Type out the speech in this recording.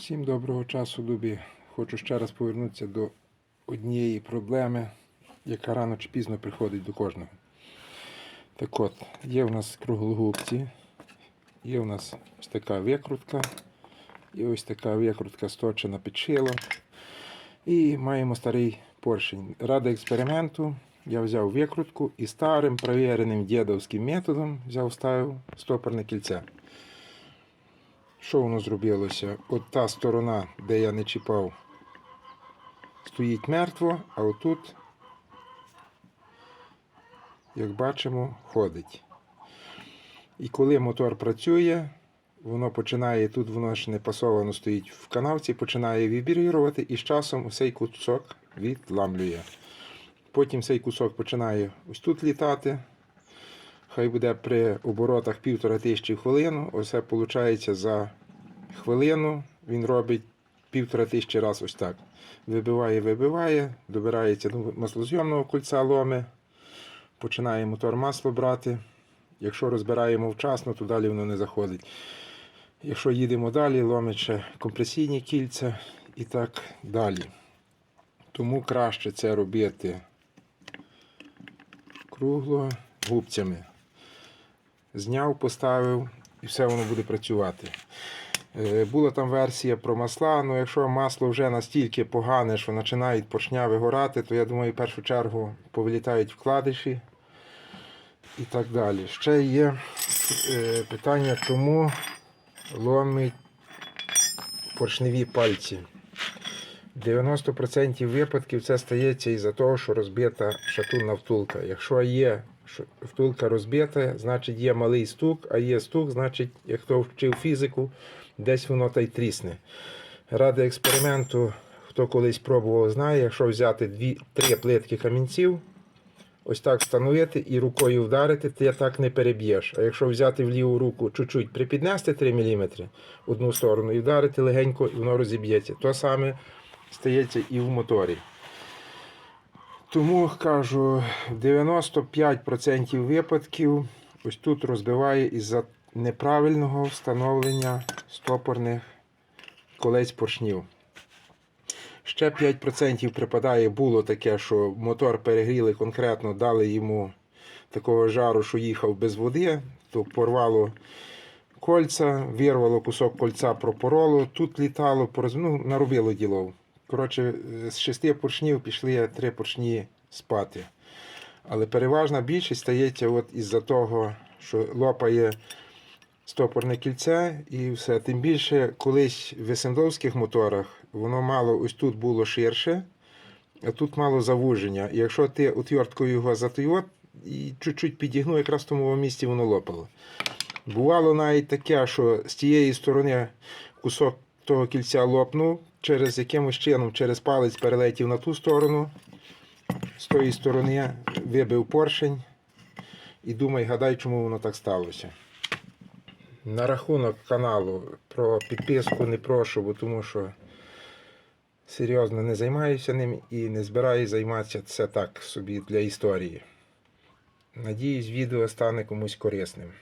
Всім доброго часу добі. Хочу ще раз повернутися до однієї проблеми, яка рано чи пізно приходить до кожного. Так от, є у нас круглогубці, є у нас ось така викрутка, і ось така викрутка сточена під шило. І маємо старий поршень. Ради експерименту я взяв викрутку і старим провіреним дідовським методом взяв ставив стопорне кільце. Що воно зробилося? От та сторона, де я не чіпав, стоїть мертво, а отут, як бачимо, ходить. І коли мотор працює, воно починає, тут воно ж не пасовано стоїть в канавці, починає вібрірувати і з часом цей кусок відламлює. Потім цей кусок починає ось тут літати. Хай буде при оборотах півтора тисячі в хвилину. Оце виходить за хвилину. Він робить півтора тисячі раз ось так. Вибиває, вибиває, добирається до маслозйомного кольця ломи, починає мотор масло брати. Якщо розбираємо вчасно, то далі воно не заходить. Якщо їдемо далі, ломить компресійні кільця і так далі. Тому краще це робити кругло губцями. Зняв, поставив і все воно буде працювати. Е, Була там версія про масла, але якщо масло вже настільки погане, що починають поршня вигорати, то я думаю, в першу чергу повилітають вкладиші і так далі. Ще є е, питання, чому ломить поршневі пальці. 90% випадків це стається із-за того, що розбита шатунна втулка. Якщо є втулка розбита, значить є малий стук, а є стук, значить, як хто вчив фізику, десь воно та й трісне. Ради експерименту, хто колись пробував, знає, якщо взяти дві, три плитки камінців, ось так встановити і рукою вдарити, ти так не переб'єш. А якщо взяти в ліву руку, чуть-чуть припіднести 3 мм одну сторону і вдарити легенько, і воно розіб'ється. То саме стається і в моторі. Тому кажу, 95% випадків ось тут розбиває із-за неправильного встановлення стопорних колець поршнів. Ще 5% припадає, було таке, що мотор перегріли конкретно, дали йому такого жару, що їхав без води, то порвало кольця, вирвало кусок кольця, пропороло, тут літало, ну, наробило ділов. Коротше, з шести поршнів пішли три поршні спати. Але переважна більшість стається от із-за того, що лопає стопорне кільце і все. Тим більше колись в есендовських моторах воно мало ось тут було ширше, а тут мало завуження. І якщо ти отверткою його затойот і чуть-чуть підігнув, якраз в тому місці воно лопало. Бувало навіть таке, що з тієї сторони кусок того кільця лопнув, через якимось чином, через палець перелетів на ту сторону, з тої сторони вибив поршень. І думай, гадай, чому воно так сталося. На рахунок каналу про підписку не прошу, бо тому що серйозно не займаюся ним і не збираюся займатися це так собі для історії. Надіюсь, відео стане комусь корисним.